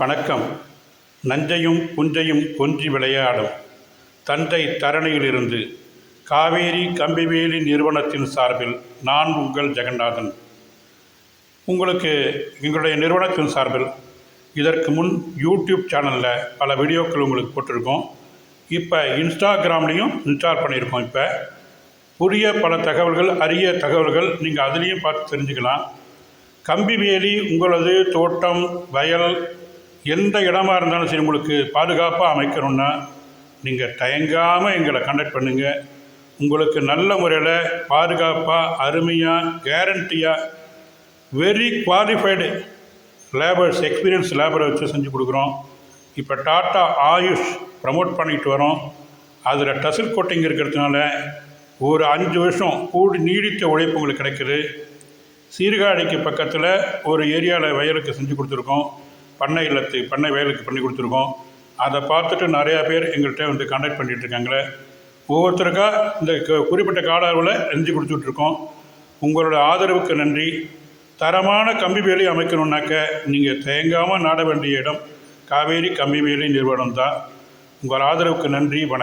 வணக்கம். நஞ்சையும் புஞ்சையும் கொஞ்சி விளையாடும். தஞ்சை தரணியிலிருந்து காவேரி கம்பிவேலி நிறுவனத்தின் சார்பில் நான் உங்கள் ஜெகநாதன். உங்களுக்கு எங்களுடைய நிறுவனத்தின் சார்பில் இதற்கு முன் யூடியூப் சேனலில் பல வீடியோக்கள் உங்களுக்கு போட்டிருக்கோம். இப்போ இன்ஸ்டாகிராம்லேயும் இன்ஸ்டால் பண்ணியிருக்கோம் இப்போ. புதிய பல தகவல்கள் அரிய தகவல்கள் நீங்கள் அதுலேயும் பார்த்து தெரிஞ்சுக்கலாம். கம்பிவேலி உங்களது தோட்டம் வயல் எந்த இடமா இருந்தாலும் சரி உங்களுக்கு பாதுகாப்பாக அமைக்கணும்னா நீங்கள் தயங்காமல் எங்களை கண்டக்ட் பண்ணுங்கள் உங்களுக்கு நல்ல முறையில் பாதுகாப்பாக அருமையாக கேரண்டியாக வெரி குவாலிஃபைடு லேபர்ஸ் எக்ஸ்பீரியன்ஸ் லேபரை வச்சு செஞ்சு கொடுக்குறோம். இப்போ டாட்டா ஆயுஷ் ப்ரமோட் பண்ணிட்டு வரோம். அதில் டசில் கோட்டிங் இருக்கிறதுனால ஒரு அஞ்சு வருஷம் கூடி நீடித்த உழைப்பு உங்களுக்கு கிடைக்குது. சீர்காழிக்கு பக்கத்தில் ஒரு ஏரியாவில் வயலுக்கு செஞ்சு கொடுத்துருக்கோம். பண்ணை இல்லத்து பண்ணை வேலைக்கு பண்ணி கொடுத்துருக்கோம். அதை பார்த்துட்டு நிறையா பேர் எங்கள்கிட்ட வந்து கான்டாக்ட் பண்ணிகிட்ருக்காங்களே ஒவ்வொருத்தருக்கா இந்த குறிப்பிட்ட கால அளவில் செஞ்சு கொடுத்துட்ருக்கோம் உங்களோட ஆதரவுக்கு நன்றி. தரமான கம்பி வேலி அமைக்கணுன்னாக்க நீங்கள் தேங்காமல் நாட வேண்டிய இடம். காவேரி கம்பி வேலி நிறுவனம் தான் உங்கள் ஆதரவுக்கு நன்றி வணக்கம்.